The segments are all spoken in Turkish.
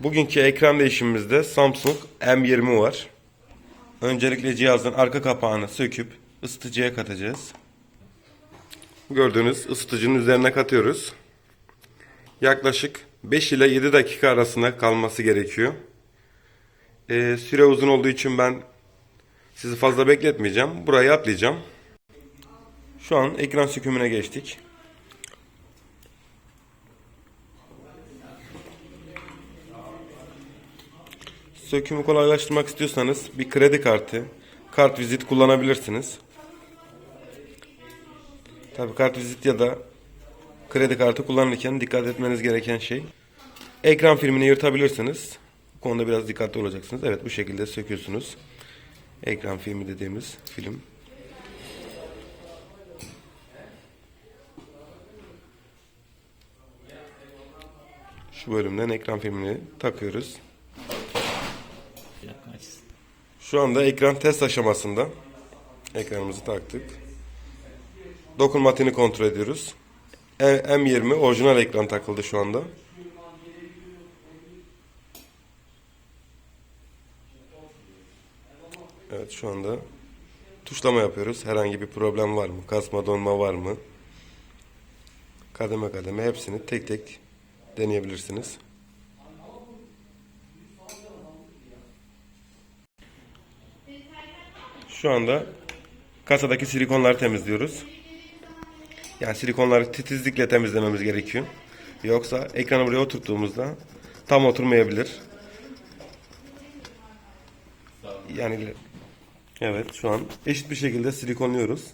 Bugünkü ekran değişimimizde Samsung M20 var. Öncelikle cihazın arka kapağını söküp ısıtıcıya katacağız. Gördüğünüz ısıtıcının üzerine katıyoruz. Yaklaşık 5 ile 7 dakika arasında kalması gerekiyor. Ee, süre uzun olduğu için ben sizi fazla bekletmeyeceğim. Burayı atlayacağım. Şu an ekran sökümüne geçtik. Sökümü kolaylaştırmak istiyorsanız bir kredi kartı, kart vizit kullanabilirsiniz. Tabii kart vizit ya da kredi kartı kullanırken dikkat etmeniz gereken şey ekran filmini yırtabilirsiniz. Bu konuda biraz dikkatli olacaksınız. Evet bu şekilde söküyorsunuz. Ekran filmi dediğimiz film. Şu bölümden ekran filmini takıyoruz. Şu anda ekran test aşamasında. Ekranımızı taktık. Dokunmatiğini kontrol ediyoruz. E- M20 orijinal ekran takıldı şu anda. Evet şu anda tuşlama yapıyoruz. Herhangi bir problem var mı? Kasma donma var mı? Kademe kademe hepsini tek tek deneyebilirsiniz. Şu anda kasadaki silikonları temizliyoruz. Yani silikonları titizlikle temizlememiz gerekiyor. Yoksa ekranı buraya oturttuğumuzda tam oturmayabilir. Yani evet şu an eşit bir şekilde silikonluyoruz.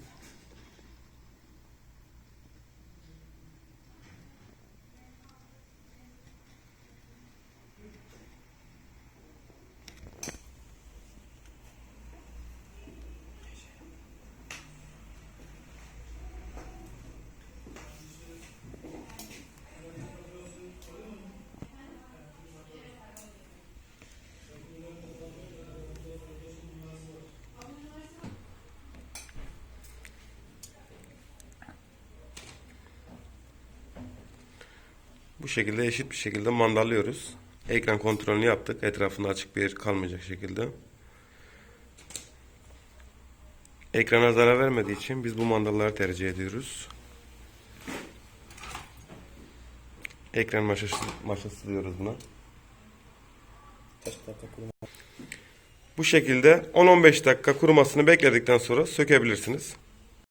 Bu şekilde eşit bir şekilde mandallıyoruz. Ekran kontrolünü yaptık. Etrafında açık bir yer kalmayacak şekilde. Ekrana zarar vermediği için biz bu mandalları tercih ediyoruz. Ekran maşası, maşası diyoruz buna. Bu şekilde 10-15 dakika kurumasını bekledikten sonra sökebilirsiniz.